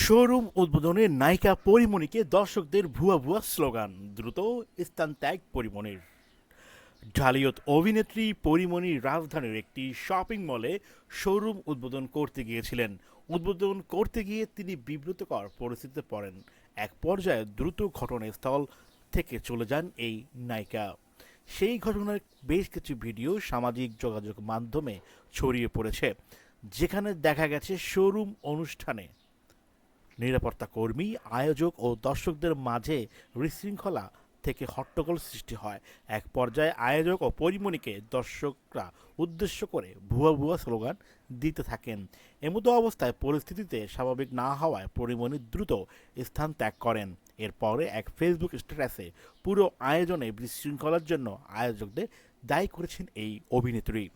Showroom উদ্বোধনে নায়িকা পরিমণিকে দর্শকদের ভুয়া ভুয়া স্লোগান, দ্রুত স্থান ত্যাগ পরিমণির। ঢালিয়ত অভিনেত্রী পরিমণি রাজধানীর একটি শপিং মলে শোরুম উদ্বোধন করতে গিয়েছিলেন। উদ্বোধন করতে গিয়ে তিনি বিব্রতকর পরিস্থিতিতে পড়েন। এক পর্যায়ে দ্রুত ঘটনাস্থল থেকে চলে যান এই নায়িকা। সেই ঘটনার বেশ কিছু ভিডিও সামাজিক যোগাযোগ মাধ্যমে ছড়িয়ে পড়েছে, যেখানে দেখা গেছে শোরুম অনুষ্ঠানে নিরাপত্তা কর্মী, আয়োজক ও দর্শকদের মাঝে বিশৃঙ্খলা থেকে হট্টগোল সৃষ্টি হয়। এক পর্যায়ে আয়োজক ও পরিমণিকে দর্শকরা উদ্দেশ্য করে ভুয়া ভুয়া স্লোগান দিতে থাকেন। এমতো অবস্থায় পরিস্থিতিতে স্বাভাবিক না হওয়ায় পরিমণি দ্রুত স্থান ত্যাগ করেন। এরপরে এক ফেসবুক স্ট্যাটাসে পুরো আয়োজনে বিশৃঙ্খলার জন্য আয়োজকদের দায়ী করেছেন এই অভিনেত্রী।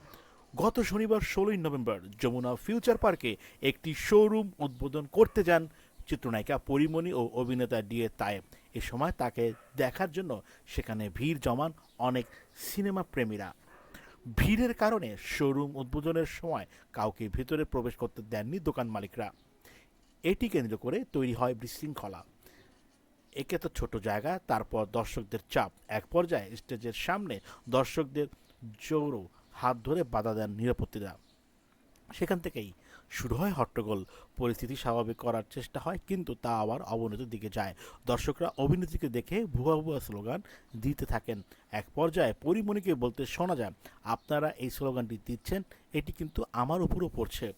গত শনিবার ষোলোই নভেম্বর যমুনা ফিউচার পার্কে একটি শোরুম উদ্বোধন করতে যান চিত্রনায়িকা পরিমণি ও অভিনেতা ডিএ তায়েব এ সময় তাকে দেখার জন্য সেখানে ভিড় জমান অনেক সিনেমা প্রেমীরা। ভিড়ের কারণে শোরুম উদ্বোধনের সময় কাউকে ভেতরে প্রবেশ করতে দেননি দোকান মালিকরা। এটি কেন্দ্র করে তৈরি হয় বিশৃঙ্খলা। একে তো ছোট জায়গা, তারপর দর্শকদের চাপ। এক পর্যায়ে স্টেজের সামনে দর্শকদের জোরও হাত ধরে বাধা দেন নিরাপত্তারা। সেখান থেকেই শুরু হয় হট্টগোল। পরিস্থিতি স্বাভাবিক করার চেষ্টা হয়, কিন্তু তা আবার অবনতির দিকে যায়। দর্শকরা অভিনেত্রীকে দেখে ভুয়া ভুয়া স্লোগান দিতে থাকেন। এক পর্যায়ে পরিমণিকে বলতে শোনা যায়, আপনারা এই স্লোগানটি দিচ্ছেন, এটি কিন্তু আমার উপরও পড়ছে।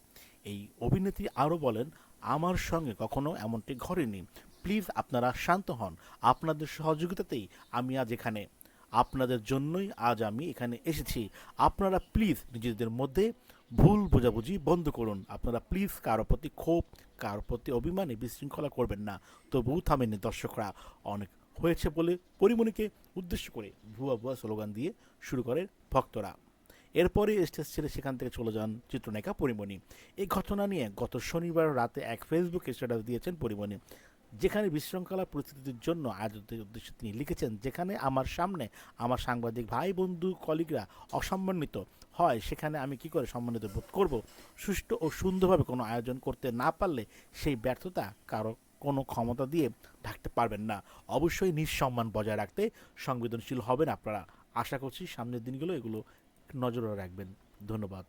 এই অভিনেত্রী আরও বলেন, আমার সঙ্গে কখনো এমনটি ঘটেনি। প্লিজ আপনারা শান্ত হন। আপনাদের সহযোগিতাতেই আমি আজ এখানে। আপনাদের জন্যই আজ আমি এখানে এসেছি। আপনারা প্লিজ নিজেদের মধ্যে ভুল বোঝাবুঝি বন্ধ করুন। আপনারা প্লিজ কারও প্রতি ক্ষোভ, কারও প্রতি অভিমানে বিশৃঙ্খলা করবেন না। তবুও থামেননি দর্শকরা। অনেক হয়েছে বলে পরিমণিকে উদ্দেশ্য করে ভুয়া ভুয়া স্লোগান দিয়ে শুরু করে ভক্তরা। এরপরে স্টেজ ছেড়ে সেখান থেকে চলে যান চিত্রনায়িকা পরিমণি। এই ঘটনা নিয়ে গত শনিবার রাতে এক ফেসবুক স্ট্যাটাস দিয়েছেন পরিমণি। যেখানে বিশৃঙ্খলা পরিস্থিতির জন্য আয়োজকদের উদ্দেশ্যে তিনি লিখেছেন, যেখানে আমার সামনে আমার সাংবাদিক ভাই, বন্ধু, কলিগরা অসম্মানিত হয়, সেখানে আমি কি করে সম্মানিত বোধ করব? সুষ্ঠু ও সুন্দরভাবে কোনো আয়োজন করতে না পারলে সেই ব্যর্থতা কারও কোনো ক্ষমতা দিয়ে ঢাকতে পারবেন না। অবশ্যই নিঃসম্মান বজায় রাখতে সংবেদনশীল হবেন আপনারা। আশা করছি সামনের দিনগুলো এগুলো নজরে রাখবেন। ধন্যবাদ।